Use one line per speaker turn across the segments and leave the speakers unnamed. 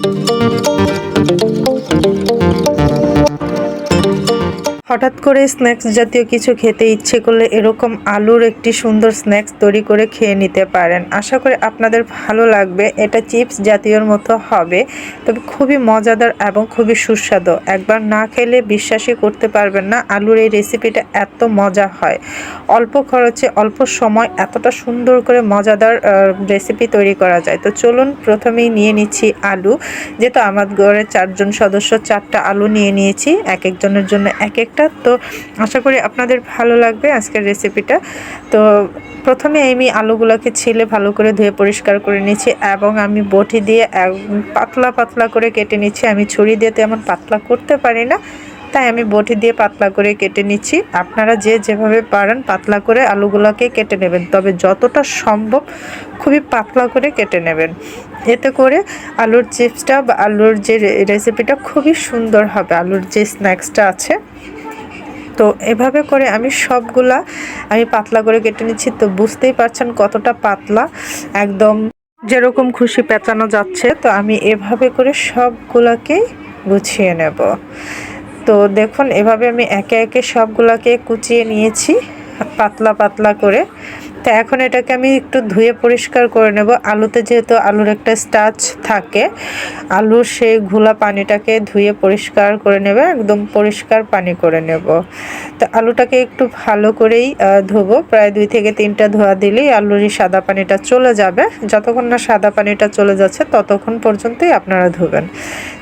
Thank you. হঠাৎ করে snacks জাতীয় কিছু খেতে ইচ্ছে করলে এরকম আলুর একটি সুন্দর স্ন্যাক্স তৈরি করে খেয়ে নিতে পারেন। আশা করি আপনাদের ভালো লাগবে। এটা চিপস জাতীয়র মতো হবে, তবে খুবই মজাদার এবং খুবই সুস্বাদু। একবার না খেলে বিশ্বাসই করতে পারবেন না, আলুর এই রেসিপিটা এত মজা হয়। অল্প খরচে, অল্প সময়, এতটা সুন্দর করে মজাদার রেসিপি তৈরি করা যায়। তো চলুন প্রথমেই নিয়ে নিচ্ছি আলু। যেহেতু আমার ঘরে চারজন সদস্য, চারটা আলু নিয়ে নিয়েছি। এক একজনের জন্য এক একটা। তো আশা করি আপনাদের ভালো লাগবে আজকের রেসিপিটা তো প্রথমে আমি আলুগুলোকে ছিলে ভালো করে ধুয়ে পরিষ্কার করে নিচ্ছি এবং আমি বটি দিয়ে পাতলা পাতলা করে কেটে নিচ্ছি। আমি ছুরি দিয়ে তেমন পাতলা করতে পারি না, তাই আমি বটি দিয়ে পাতলা করে কেটে নিচ্ছি। আপনারা যে যেভাবে পারেন পাতলা করে আলুগুলোকে কেটে নেবেন। তবে যতটা সম্ভব খুবই পাতলা করে কেটে নেবেন। এতে করে আলুর চিপসটা বা আলুর যে রেসিপিটা খুবই সুন্দর হবে। আলুর যে স্ন্যাক্সটা আছে তো এভাবে করে আমি সবগুলা আমি পাতলা করে কেটে নিচ্ছি, তো বুঝতেই পারছেন কতটা পাতলা, একদম যেরকম খুশি পেঁচানো যাচ্ছে, তো আমি এভাবে করে সবগুলাকেই গুছিয়ে নেব। তো দেখুন, এভাবে আমি একে একে সবগুলাকে কুচিয়ে নিয়েছি, পাতলা পাতলা করে। তো এখন এটাকে আমি একটু ধুয়ে পরিষ্কার করে নেব। আলুতে যেহেতু আলুর একটা স্টাচ থাকে আলুর সেই ঘোলা পানিটাকে ধুয়ে পরিষ্কার করে নেবে, একদম পরিষ্কার পানি করে নেব। তো আলুটাকে একটু ভালো করেই ধোবো। প্রায় দুই থেকে তিনটা ধোয়া দিলেই আলুর এই সাদা পানিটা চলে যাবে। যতক্ষণ না সাদা পানিটা চলে যাচ্ছে, ততক্ষণ পর্যন্তই আপনারা ধুবেন।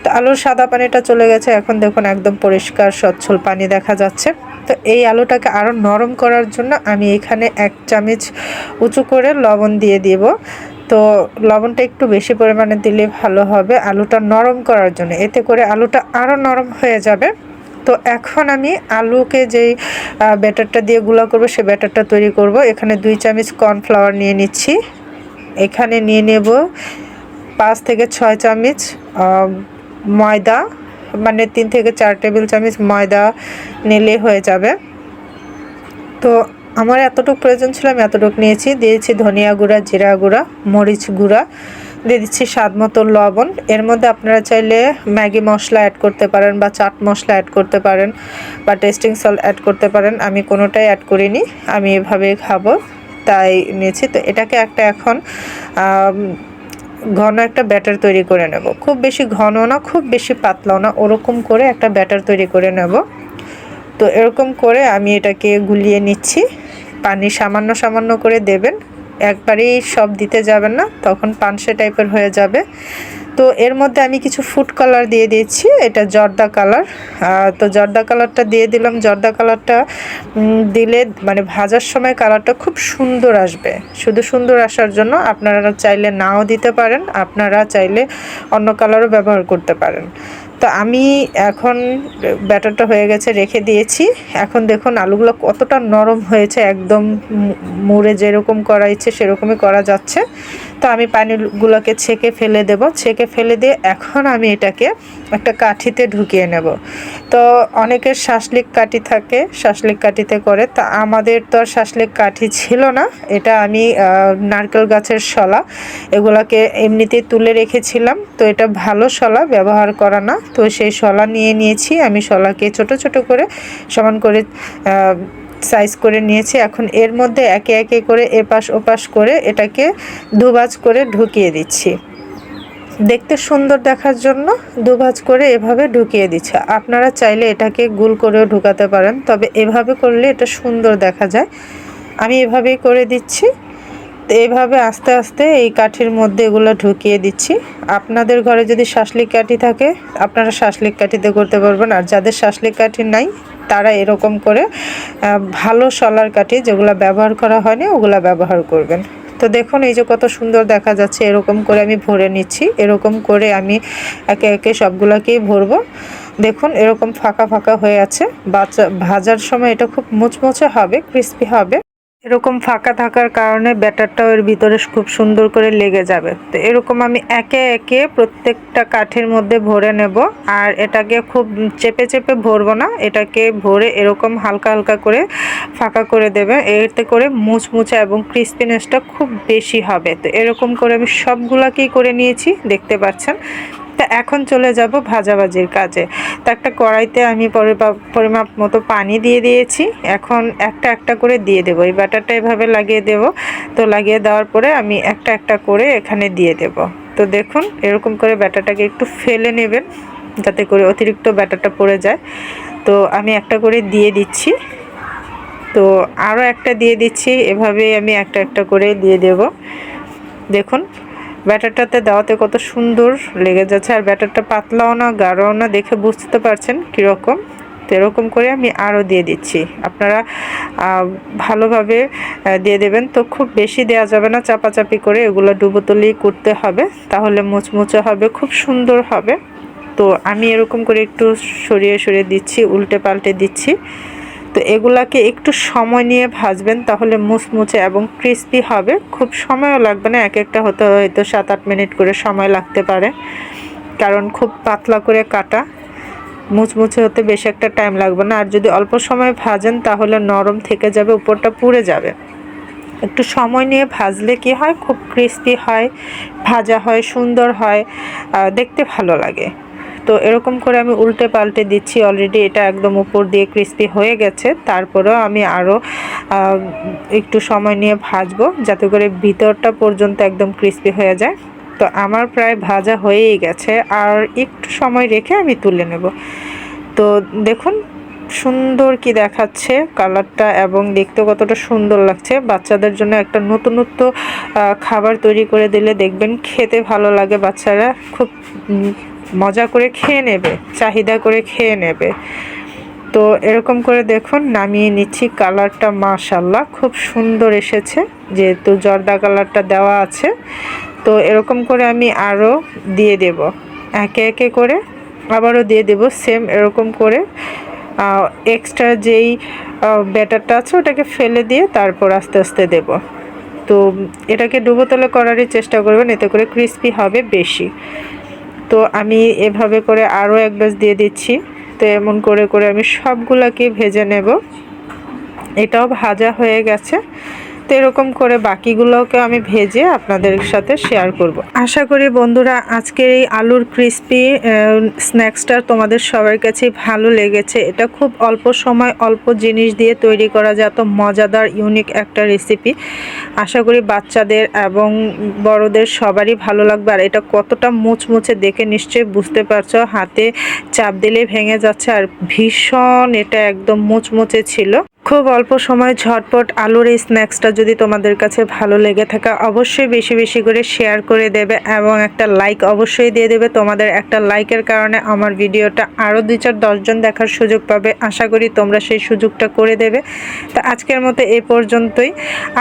তো আলুর সাদা পানিটা চলে গেছে। এখন দেখুন একদম পরিষ্কার, স্বচ্ছল পানি দেখা যাচ্ছে। তো এই আলুটাকে আরও নরম করার জন্য আমি এখানে এক চামচ উঁচু করে লবণ দিয়ে দিব। তো লবণটা একটু বেশি পরিমাণে দিলে ভালো হবে আলুটা নরম করার জন্য। এতে করে আলুটা আরও নরম হয়ে যাবে। তো এখন আমি আলুকে যেই ব্যাটারটা দিয়ে গুলা করব সে ব্যাটারটা তৈরি করব। এখানে দুই চামচ কর্নফ্লাওয়ার নিয়ে নিচ্ছি। এখানে নিয়ে নেব পাঁচ থেকে ছয় চামচ ময়দা। মানে তিন থেকে চার টেবিল চামচ ময়দা নিলে হয়ে যাবে। তো আমার এতটুকু প্রয়োজন ছিল, আমি এতটুকু নিয়েছি। দিয়েছি ধনিয়া গুঁড়া, জিরা গুঁড়া, মরিচ গুঁড়া। দিয়ে দিচ্ছি স্বাদ মতো লবণ। এর মধ্যে আপনারা চাইলে ম্যাগি মশলা অ্যাড করতে পারেন বা চাট মশলা অ্যাড করতে পারেন বা টেস্টিং সল্ট অ্যাড করতে পারেন। আমি কোনোটাই অ্যাড করিনি, আমি এভাবে খাব, তাই নিয়েছি। তো এটাকে একটা এখন ঘন একটা ব্যাটার তৈরি করে নেব। খুব বেশি ঘন না, খুব বেশি পাতলাও না, ওরকম করে একটা ব্যাটার তৈরি করে নেব। তো এরকম করে আমি এটাকে গুলিয়ে নিচ্ছি। পানি সামান্য সামান্য করে দেবেন। একবারেই সব দিতে যাবেন না, তখন পানসে টাইপের হয়ে যাবে। তো এর মধ্যে আমি কিছু ফুড কালার দিয়ে দিয়েছি, এটা জর্দা কালার তো জর্দা কালারটা দিয়ে দিলাম। জর্দা কালারটা দিলে মানে ভাজার সময় কালারটা খুব সুন্দর আসবে। শুধু সুন্দর আসার জন্য আপনারা চাইলে নাও দিতে পারেন, আপনারা চাইলে অন্য কালারও ব্যবহার করতে পারেন। তো আমি এখন ব্যাটারটা হয়ে গেছে, রেখে দিয়েছি। এখন দেখুন, আলুগুলো কতটা নরম হয়েছে, একদম মুড়ে যেরকম করা ইচ্ছে সেরকমই করা যাচ্ছে। তো আমি পানিগুলোকে ছেঁকে ফেলে দেব। ছেঁকে ফেলে দিয়ে এখন আমি এটাকে একটা কাঠিতে ঢুকিয়ে নেব। তো অনেকের শাসলিক কাঠি থাকে শাসলিক কাঠিতে করে। তা আমাদের তো আর শাসলিক কাঠি ছিল না। এটা আমি নারকেল গাছের শলা। এগুলাকে এমনিতেই তুলে রেখেছিলাম। তো এটা ভালো শলা, ব্যবহার করা না। তো সেই শলা নিয়ে নিয়েছি। আমি শলাকে ছোট ছোট করে সমান করে সাইজ করে নিয়েছি। এখন এর মধ্যে একে একে করে এপাশ ওপাশ করে এটাকে দুবাজ করে ঢুকিয়ে দিচ্ছি। দেখতে সুন্দর দেখার জন্য দুভাজ করে এভাবে ঢুকিয়ে দিচ্ছে। আপনারা চাইলে এটাকে গুল করেও ঢুকাতে পারেন, তবে এভাবে করলে এটা সুন্দর দেখা যায়। আমি এভাবেই করে দিচ্ছি। এইভাবে আস্তে আস্তে এই কাঠির মধ্যে এগুলো ঢুকিয়ে দিচ্ছি। আপনাদের ঘরে যদি শাসলিক কাঠি থাকে, আপনারা শাসলিক কাঠিতে করতে পারবেন। আর যাদের শাসলিক কাঠি নাই, তারা এরকম করে ভালো সলার কাঠি যেগুলো ব্যবহার করা হয়নি, ওগুলো ব্যবহার করবেন। তো দেখুন, এই যে কত সুন্দর দেখা যাচ্ছে। এরকম করে আমি ভরে নিচ্ছি। এরকম করে আমি একে একে সবগুলোকেই ভরবো। দেখুন, এরকম ফাঁকা ফাঁকা হয়ে আছে। বাচ্চা, ভাজার সময় এটা খুব মুচমুচে হবে ক্রিস্পি হবে। এরকম ফাঁকা থাকার কারণে ব্যাটারটাও এর ভিতরে খুব সুন্দর করে লেগে যাবে। তো এরকম আমি একে একে প্রত্যেকটা কাঠের মধ্যে ভরে নেব। আর এটাকে খুব চেপে চেপে ভরবো না, এটাকে ভরে এরকম হালকা হালকা করে ফাঁকা করে দেবে। এতে করে মুচমুচা এবং ক্রিস্পিনেসটা খুব বেশি হবে। তো এরকম করে আমি সবগুলাকেই করে নিয়েছি, দেখতে পাচ্ছেন। তা এখন চলে যাব ভাজাভাজির কাজে। তো একটা কড়াইতে আমি পরিমাপ মতো পানি দিয়ে দিয়েছি। এখন একটা একটা করে দিয়ে দেবো। এই ব্যাটারটা এভাবে লাগিয়ে দেব। তো লাগিয়ে দেওয়ার পরে আমি একটা একটা করে এখানে দিয়ে দেব। তো দেখুন, এরকম করে ব্যাটারটাকে একটু ফেলে নেবেন যাতে করে অতিরিক্ত ব্যাটারটা পড়ে যায়। তো আমি একটা করে দিয়ে দিচ্ছি। তো আরও একটা দিয়ে দিচ্ছি। এভাবে আমি একটা একটা করে দিয়ে দেব। দেখুন ব্যাটারটাতে দেওয়াতে কত সুন্দর লেগে যাচ্ছে, আর ব্যাটারটা পাতলাও না, গাঢ়ও না, দেখে বুঝতে পারছেন কীরকম। তো এরকম করে আমি আরও দিয়ে দিচ্ছি। আপনারা ভালোভাবে দিয়ে দেবেন। তো খুব বেশি দেওয়া যাবে না, চাপাচাপি করে এগুলো ডুবোতলি করতে হবে। তাহলে মুচমুচে হবে, খুব সুন্দর হবে। তো আমি এরকম করে একটু সরিয়ে সরিয়ে দিচ্ছি, উল্টে পাল্টে দিচ্ছি। তো এগুলাকে একটু সময় নিয়ে ভাজবেন, তাহলে মুচমুচে এবং ক্রিস্পি হবে। খুব সময়ও লাগবে না এক একটা হতে হয়তো সাত আট মিনিট করে সময় লাগতে পারে। কারণ খুব পাতলা করে কাটা, মুচমুচে হতে বেশি একটা টাইম লাগবে না। আর যদি অল্প সময় ভাজেন, তাহলে নরম থেকে যাবে, উপরটা পুড়ে যাবে। একটু সময় নিয়ে ভাজলে কি হয়? খুব ক্রিস্পি হয়, ভাজা হয়, সুন্দর হয় দেখতে ভালো লাগে। তো এরকম করে আমি উল্টে পাল্টে দিচ্ছি অলরেডি এটা একদম উপর দিয়ে ক্রিস্পি হয়ে গেছে। তারপরেও আমি আরও একটু সময় নিয়ে ভাজবো, যাতে করে ভিতরটা পর্যন্ত একদম ক্রিস্পি হয়ে যায়। তো আমার প্রায় ভাজা হয়েই গেছে, আর একটু সময় রেখে আমি তুলে নেব। তো দেখুন, সুন্দর কি দেখাচ্ছে কালারটা এবং দেখতে কতটা সুন্দর লাগছে। বাচ্চাদের জন্য একটা নতুনত্ব খাবার তৈরি করে দিলে দেখবেন খেতে ভালো লাগে বাচ্চারা। খুব মজা করে খেয়ে নেবে, চাহিদা করে খেয়ে নেবে। তো এরকম করে দেখুন, নামিয়ে নিচ্ছি কালারটা মাশাল্লাহ খুব সুন্দর এসেছে, যেহেতু জর্দা কালারটা দেওয়া আছে। তো এরকম করে আমি আরও দিয়ে দেব, একে একে করে আবারও দিয়ে দেব সেম এরকম করে। এক্সট্রা যেই ব্যাটারটা আছে ওটাকে ফেলে দিয়ে তারপর আস্তে আস্তে দেব। তো এটাকে ডুবো তেলে করারই চেষ্টা করবেন, এতে করে ক্রিস্পি হবে বেশি। তো আমি এভাবে করে আরও এক ব্যাচ দিয়ে দিচ্ছি। তো এমন করে করে আমি সবগুলাকে ভেজে নেব। এটাও ভাজা হয়ে গেছে। তো এরকম করে বাকিগুলোকে আমি ভেজে আপনাদের সাথে শেয়ার করব। আশা করি বন্ধুরা আজকের এই আলুর ক্রিস্পি স্ন্যাক্সটা তোমাদের সবার কাছেই ভালো লেগেছে। এটা খুব অল্প সময়, অল্প জিনিস দিয়ে তৈরি করা যায়, এত মজাদার ইউনিক একটা রেসিপি আশা করি বাচ্চাদের এবং বড়দের সবারই ভালো লাগবে। আর এটা কতটা মুচমুচে দেখে নিশ্চয়ই বুঝতে পারছ, হাতে চাপ দিলে ভেঙে যাচ্ছে। আর ভীষণ এটা একদম মুচমুচে ছিল। খুব অল্প সময় ঝটপট আলুর এই স্ন্যাক্সটা যদি তোমাদের কাছে ভালো লেগে থাকে, অবশ্যই বেশি বেশি করে শেয়ার করে দেবে এবং একটা লাইক অবশ্যই দিয়ে দেবে। তোমাদের একটা লাইকের কারণে আমার ভিডিওটা আরও দুই চার দশজন দেখার সুযোগ পাবে। আশা করি তোমরা সেই সুযোগটা করে দেবে। তো আজকের মতো এই পর্যন্তই।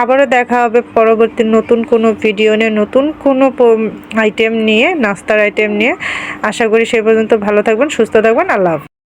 আবারও দেখা হবে পরবর্তী নতুন কোনো ভিডিও নিয়ে, নতুন কোনো আইটেম নিয়ে, নাস্তার আইটেম নিয়ে। আশা করি সেই পর্যন্ত ভালো থাকবেন, সুস্থ থাকবেন। আল্লাহ